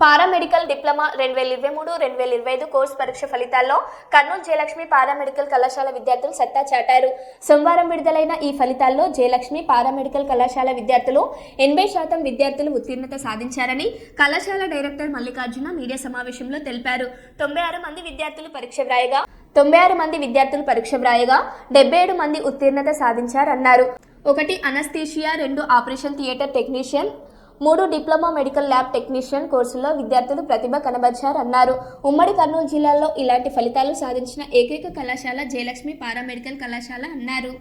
Paramedical diploma రెండు వేల ఇరవై మూడు రెండు వేల ఇరవై ఐదు కోర్సు పరీక్ష ఫలితాల్లో కర్నూలు జయలక్ష్మి పారామెడికల్ కళాశాల విద్యార్థులు సత్తా చాటారు. సోమవారం విడుదలైన ఈ ఫలితాల్లో జయలక్ష్మి పారామెడికల్ కళాశాల విద్యార్థులు ఎనభై శాతం విద్యార్థులు ఉత్తీర్ణత సాధించారని కళాశాల డైరెక్టర్ మల్లికార్జున మీడియా సమావేశంలో తెలిపారు. తొంభై ఆరు మంది విద్యార్థులు పరీక్ష వ్రాయగా తొంభై ఆరు మంది విద్యార్థులు పరీక్ష వ్రాయగా డెబ్బై ఏడు మంది ఉత్తీర్ణత సాధించారన్నారు. ఒకటి అనస్థీషియా రెండు ఆపరేషన్ థియేటర్ టెక్నీషియన్ మూడు డిప్లొమా మెడికల్ ల్యాబ్ టెక్నీషియన్ కోర్సుల్లో విద్యార్థులు ప్రతిభ కనబర్చారన్నారు ఉమ్మడి కర్నూలు జిల్లాలో ఇలాంటి ఫలితాలు సాధించిన ఏకైక కళాశాల జయలక్ష్మి పారామెడికల్ కళాశాల అన్నారు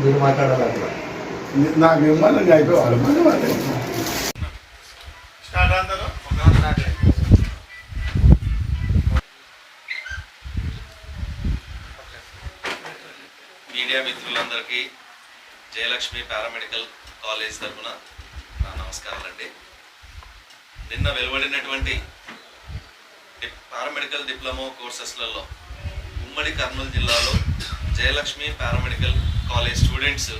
మీరు మాట్లాడాలి అట్లా నాకు ఇవ్వాలి అయిపోవాలి మీడియా మిత్రులందరికీ జయలక్ష్మి పారామెడికల్ కాలేజ్ తరఫున నా నమస్కారాలండి. నిన్న వెలువడినటువంటి పారామెడికల్ డిప్లొమా కోర్సెస్లలో ఉమ్మడి కర్నూలు జిల్లాలో జయలక్ష్మి పారామెడికల్ కాలేజ్ స్టూడెంట్స్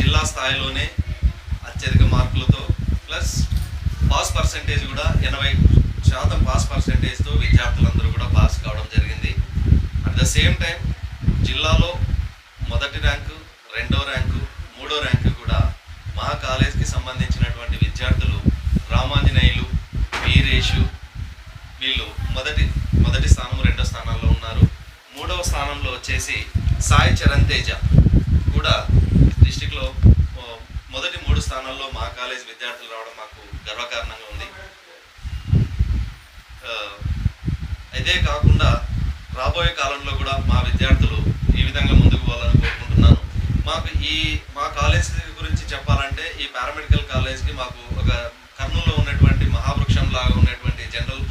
జిల్లా స్థాయిలోనే అత్యధిక మార్కులతో ప్లస్ పాస్ పర్సంటేజ్ కూడా ఎనభై శాతం పాస్ పర్సంటేజ్తో విద్యార్థులందరూ కూడా పాస్ కావడం జరిగింది. అట్ ద సేమ్ టైం జిల్లాలో మొదటి ర్యాంకు రెండో ర్యాంకు మూడో ర్యాంకు కూడా మా కాలేజ్కి సంబంధించినటువంటి విద్యార్థులు రామాంజనేయులు వీరేషు వీళ్ళు మొదటి మొదటి స్థానం రెండో స్థానాల్లో ఉన్నారు. మూడవ స్థానంలో వచ్చేసి సాయి చరణ్ తేజ కూడా డిస్టిక్లో మొదటి మూడు స్థానాల్లో మా కాలేజ్ విద్యార్థులు రావడం మాకు గర్వకారణంగా ఉంది. ఆ, ఇదే కాకుండా రాబోయే కాలంలో కూడా మా విద్యార్థులు ఈ విధంగా ముందు మాకు ఈ మా కాలేజ్ గురించి చెప్పాలంటే ఈ పారామెడికల్ కాలేజ్కి మాకు ఒక కర్నూలులో ఉన్నటువంటి మహావృక్షం లాగా ఉన్నటువంటి జనరల్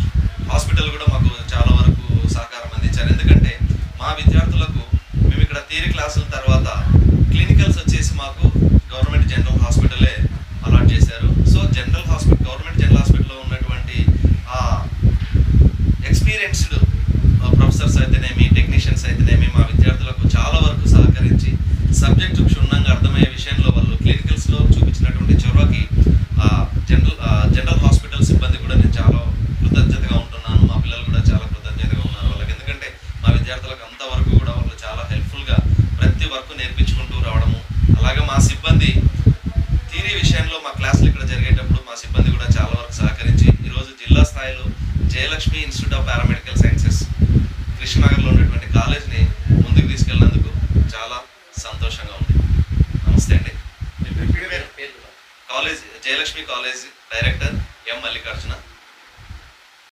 హాస్పిటల్ కూడా మాకు చాలా వరకు సహకారం అందించారు. ఎందుకంటే మా విద్యార్థులకు మేము ఇక్కడ థియరీ క్లాసుల తర్వాత క్లినికల్స్ వచ్చేసి మాకు గవర్నమెంట్ జనరల్ హాస్పిటలే అలాట్ చేశారు. So general hospital government general హాస్పిటల్లో ఉన్నటువంటి ఆ ఎక్స్పీరియన్స్డ్ ప్రొఫెసర్స్ అయితేనేమి టెక్నీషియన్స్ అయితేనేమి మా విద్యార్థులు చాలా వరకు సహకరించి సబ్జెక్టు క్షుణ్ణంగా అర్థమయ్యే విషయంలో వాళ్ళు క్లినికల్స్లో చూపించినటువంటి చొరవకి ఆ, జనరల్ ఆ, జనరల్ హాస్పిటల్ సిబ్బంది కూడా నేను చాలా కృతజ్ఞతగా ఉంటున్నాను మా పిల్లలు కూడా చాలా కృతజ్ఞతగా ఉన్నారు వాళ్ళకి ఎందుకంటే మా విద్యార్థులకు అంతవరకు కూడా వాళ్ళు చాలా హెల్ప్ఫుల్గా ప్రతి వర్క్ నేర్పించుకుంటూ రావడము. అలాగే మా సిబ్బంది థీరీ విషయంలో మా క్లాసులు ఇక్కడ జరిగేటప్పుడు మా సిబ్బంది కూడా చాలా వరకు సహకరించి ఈరోజు జిల్లా స్థాయిలో Jayalakshmi institute of paramedical sciences కృష్ణనగర్లో ఉన్నటువంటి కాలేజ్ని ముందుకు తీసుకెళ్ళినందుకు చాలా సంతోషంగా ఉంది. నమస్తే అండి. College Jayalakshmi college director M Mallikarjuna.